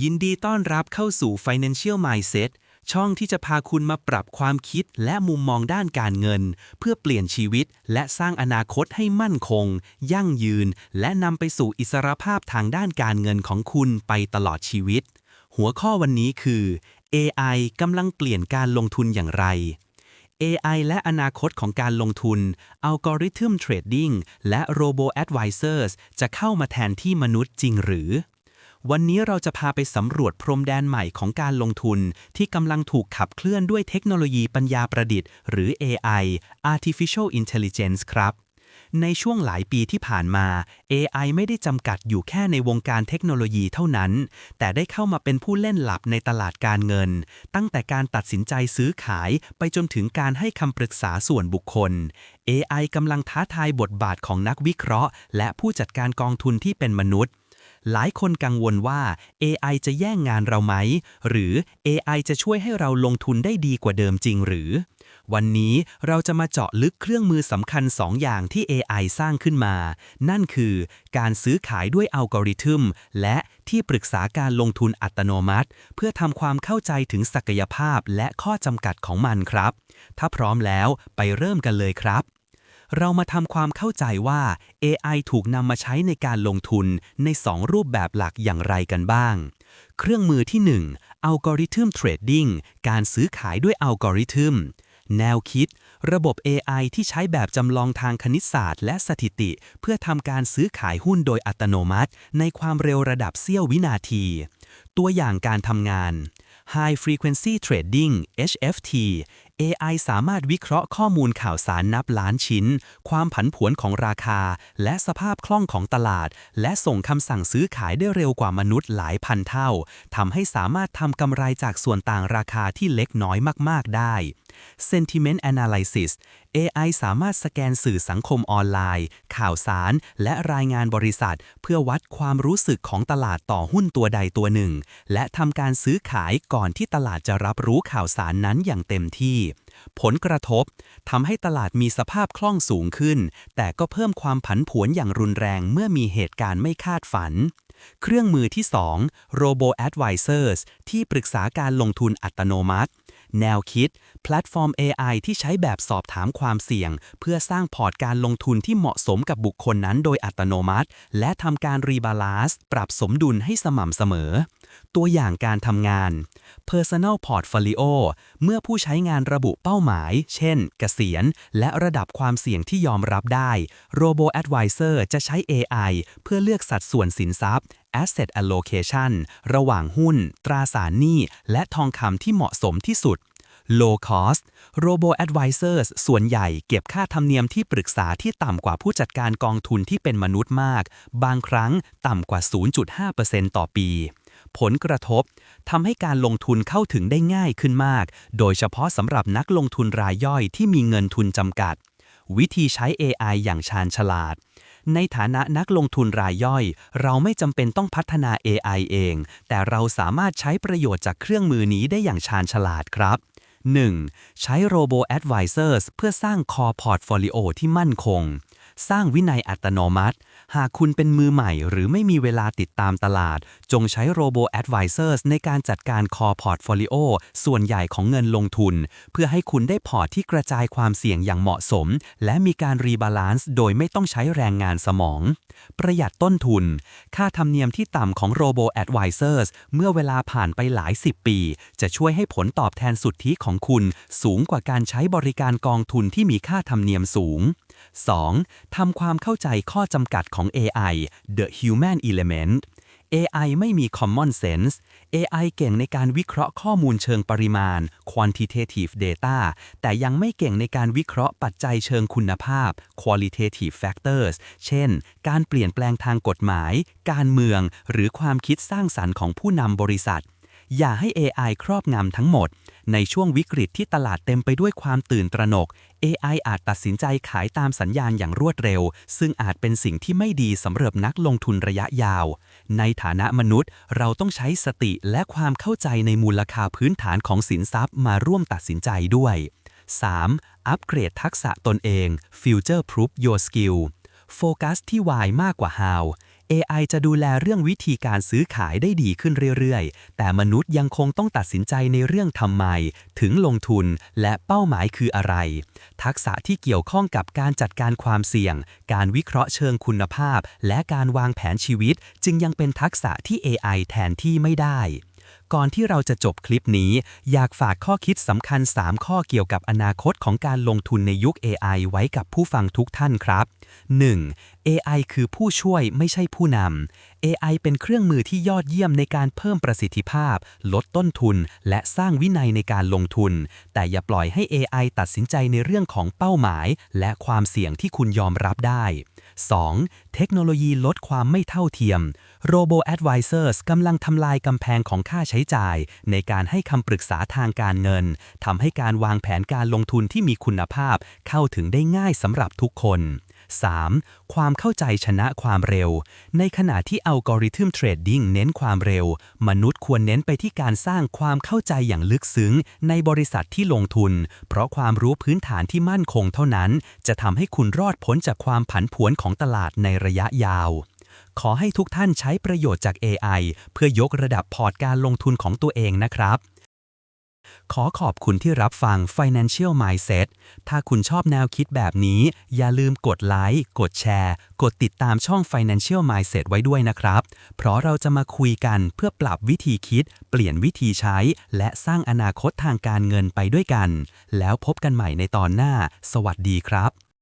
ยินดีต้อนรับเข้าสู่ Financial Mindset ช่องที่จะพาคุณมาปรับความคิดและมุมมองด้านการเงิน เพื่อเปลี่ยนชีวิตและสร้างอนาคตให้มั่นคง ยั่งยืน และนำไปสู่อิสรภาพทางด้านการเงินของคุณไปตลอดชีวิต หัวข้อวันนี้คือ AI กำลังเปลี่ยนการลงทุนอย่างไร AI และอนาคตของการลงทุน อัลกอริทึมเทรดดิ้งและ Robo Advisors จะเข้ามาแทนที่มนุษย์จริงหรือ วันนี้เราจะพาไปสำรวจพรมแดนใหม่ของการลงทุน ที่กำลังถูกขับเคลื่อนด้วยเทคโนโลยีปัญญาประดิษฐ์ หรือ AI Artificial Intelligence ครับ ในช่วงหลายปีที่ผ่านมา AI ไม่ได้จำกัดอยู่แค่ในวงการเทคโนโลยีเท่านั้น แต่ได้เข้ามาเป็นผู้เล่นหลับในตลาดการเงิน ตั้งแต่การตัดสินใจซื้อขายไปจนถึงการให้คำปรึกษาส่วนบุคคล AI กำลังท้าทายบทบาทของนักวิเคราะห์ และผู้จัดการกองทุนที่เป็นมนุษย์ หลายคนกังวลว่า AI จะแย่งงานเราไหม หรือ AI จะช่วยให้เราลงทุนได้ดีกว่าเดิมจริงหรือ วันนี้เราจะมาเจาะลึกเครื่องมือสำคัญ 2 อย่างที่ AI สร้างขึ้นมา นั่นคือ การซื้อขายด้วยอัลกอริทึม และที่ปรึกษาการลงทุนอัตโนมัติ เพื่อทำความเข้าใจถึงศักยภาพและข้อจำกัดของมันครับ ถ้าพร้อมแล้วไปเริ่มกันเลยครับ เรามาทำความเข้าใจว่า AI ถูกนำมาใช้ในการลงทุนใน 2 รูปแบบหลักอย่างไรกันบ้าง เครื่องมือที่1อัลกอริทึมเทรดดิ้งการซื้อขายด้วยอัลกอริทึมแนวคิด ระบบ AI ที่ใช้แบบจำลองทางคณิตศาสตร์ และสถิติ เพื่อทำการซื้อขายหุ้นโดยอัตโนมัติ ในความเร็วระดับเสี้ยววินาที ตัวอย่างการทำงาน High Frequency Trading HFT AI สามารถวิเคราะห์ข้อมูลข่าวสารนับล้านชิ้น ความผันผวนของราคา และสภาพคล่องของตลาด และส่งคำสั่งซื้อขายได้เร็วกว่ามนุษย์หลายพันเท่า ทำให้สามารถทำกำไรจากส่วนต่างราคาที่เล็กน้อยมาก ๆ ได้ Sentiment Analysis AI สามารถสแกนสื่อสังคมออนไลน์ ข่าวสาร และรายงานบริษัท เพื่อวัดความรู้สึกของตลาดต่อหุ้นตัวใดตัวหนึ่ง และทำการซื้อขายก่อนที่ตลาดจะรับรู้ข่าวสารนั้นอย่างเต็มที่ผลกระทบทำให้ตลาดมีสภาพคล่องสูงขึ้น แต่ก็เพิ่มความผันผวนอย่างรุนแรงเมื่อมีเหตุการณ์ไม่คาดฝัน เครื่องมือที่ 2 Robo Advisors ที่ปรึกษาการลงทุนอัตโนมัติ แนวคิด แพลตฟอร์ม AI ที่ใช้แบบสอบถามความเสี่ยง เพื่อสร้างพอร์ตการลงทุนที่เหมาะสมกับบุคคลนั้นโดยอัตโนมัติ และทำการรีบาลานซ์ปรับสมดุลให้สม่ำเสมอ ตัวอย่างการทำงาน Personal Portfolio เมื่อผู้ใช้งานระบุเป้าหมาย เช่น เกษียณ และระดับความเสี่ยงที่ยอมรับได้ Robo Advisor จะใช้ AI เพื่อเลือกสัดส่วนสินทรัพย์ Asset Allocation ระหว่างหุ้น ตราสารหนี้ และทองคำที่เหมาะสมที่สุด Low Cost Robo Advisors ส่วนใหญ่เก็บค่าธรรมเนียมที่ปรึกษาที่ต่ำกว่าผู้จัดการกองทุนที่เป็นมนุษย์มาก บางครั้งต่ำกว่า 0.5%ต่อปี ผลกระทบทำให้การลงทุนเข้าถึงได้ง่ายขึ้นมาก โดยเฉพาะสำหรับนักลงทุนรายย่อยที่มีเงินทุนจำกัด วิธีใช้ AI อย่างชาญฉลาด ในฐานะนักลงทุนรายย่อย เราไม่จำเป็นต้องพัฒนา AI เอง แต่เราสามารถใช้ประโยชน์จากเครื่องมือนี้ได้อย่างชาญฉลาดครับ 1. ใช้ Robo Advisors เพื่อสร้าง Core Portfolio ที่มั่นคง สร้างวินัยอัตโนมัติ หากคุณเป็นมือใหม่ หรือไม่มีเวลาติดตามตลาด จงใช้ Robo Advisors ในการจัดการ Core Portfolio ส่วนใหญ่ของเงินลงทุน เพื่อให้คุณได้พอร์ตที่กระจายความเสี่ยงอย่างเหมาะสม และมีการรีบาลานซ์โดยไม่ต้องใช้แรงงานสมอง ประหยัดต้นทุน ค่าธรรมเนียมที่ต่ำของ Robo Advisors เมื่อเวลาผ่านไปหลายสิบปี จะช่วยให้ผลตอบแทนสุทธิของคุณ สูงกว่าการใช้บริการกองทุนที่มีค่าธรรมเนียมสูง 2. ทำความเข้าใจข้อจำกัดของ AI The Human Element AI ไม่มี common sense AI เก่งในการวิเคราะห์ข้อมูลเชิงปริมาณ quantitative data แต่ยังไม่เก่งในการวิเคราะห์ปัจจัยเชิงคุณภาพ qualitative factors เช่น การเปลี่ยนแปลงทางกฎหมาย การเมือง หรือความคิดสร้างสรรค์ของผู้นำบริษัท อย่าให้ AI ครอบงำทั้งหมด ในช่วงวิกฤตที่ตลาดเต็มไปด้วยความตื่นตระหนก AI อาจตัดสินใจขายตามสัญญาณอย่างรวดเร็ว ซึ่งอาจเป็นสิ่งที่ไม่ดีสำหรับนักลงทุนระยะยาว ในฐานะมนุษย์ เราต้องใช้สติและความเข้าใจในมูลค่าพื้นฐานของสินทรัพย์มาร่วมตัดสินใจด้วย 3. อัปเกรดทักษะตนเอง Future Proof Your Skill โฟกัสที่ Why มากกว่า How AI จะดูแลเรื่องวิธีการซื้อขายได้ดีขึ้นเรื่อยๆ แต่มนุษย์ยังคงต้องตัดสินใจในเรื่องทำไม ถึงลงทุนและเป้าหมายคืออะไร ทักษะที่เกี่ยวข้องกับการจัดการความเสี่ยง การวิเคราะห์เชิงคุณภาพ และการวางแผนชีวิต จึงยังเป็นทักษะที่ AI แทนที่ไม่ได้ก่อนที่เราจะจบคลิปนี้ อยากฝากข้อคิดสำคัญ 3 ข้อเกี่ยวกับอนาคตของการลงทุนในยุค AI ไว้กับผู้ฟังทุกท่านครับ 1. AI คือผู้ช่วยไม่ใช่ผู้นำ AI เป็นเครื่องมือที่ยอดเยี่ยมในการเพิ่มประสิทธิภาพ ลดต้นทุน และสร้างวินัยในการลงทุน แต่อย่าปล่อยให้ AI ตัดสินใจในเรื่องของเป้าหมาย และความเสี่ยงที่คุณยอมรับได้ 2. เทคโนโลยีลดความไม่เท่าเทียม Robo Advisors กำลังทำลายกำแพงของค่าใช้จ่าย ในการให้คำปรึกษาทางการเงินทำให้การวางแผนการลงทุนที่มีคุณภาพ เข้าถึงได้ง่ายสำหรับทุกคน 3. ความเข้าใจชนะความเร็ว ในขณะที่อัลกอริทึมเทรดดิ้งเน้นความเร็ว มนุษย์ควรเน้นไปที่การสร้างความเข้าใจอย่างลึกซึ้ง ในบริษัทที่ลงทุน เพราะความรู้พื้นฐานที่มั่นคงเท่านั้น จะทำให้คุณรอดพ้นจากความผันผวนของตลาดในระยะยาวขอให้ทุกท่านใช้ประโยชน์จาก AI เพื่อยกระดับพอร์ตการลงทุนของตัวเองนะครับ ขอขอบคุณที่รับฟัง Financial Mindset ถ้าคุณชอบแนวคิดแบบนี้ อย่าลืมกดไลค์ กดแชร์ กดติดตามช่อง Financial Mindset ไว้ด้วยนะครับ เพราะเราจะมาคุยกันเพื่อปรับวิธีคิด เปลี่ยนวิธีใช้ และสร้างอนาคตทางการเงินไปด้วยกัน แล้วพบกันใหม่ในตอนหน้า สวัสดีครับ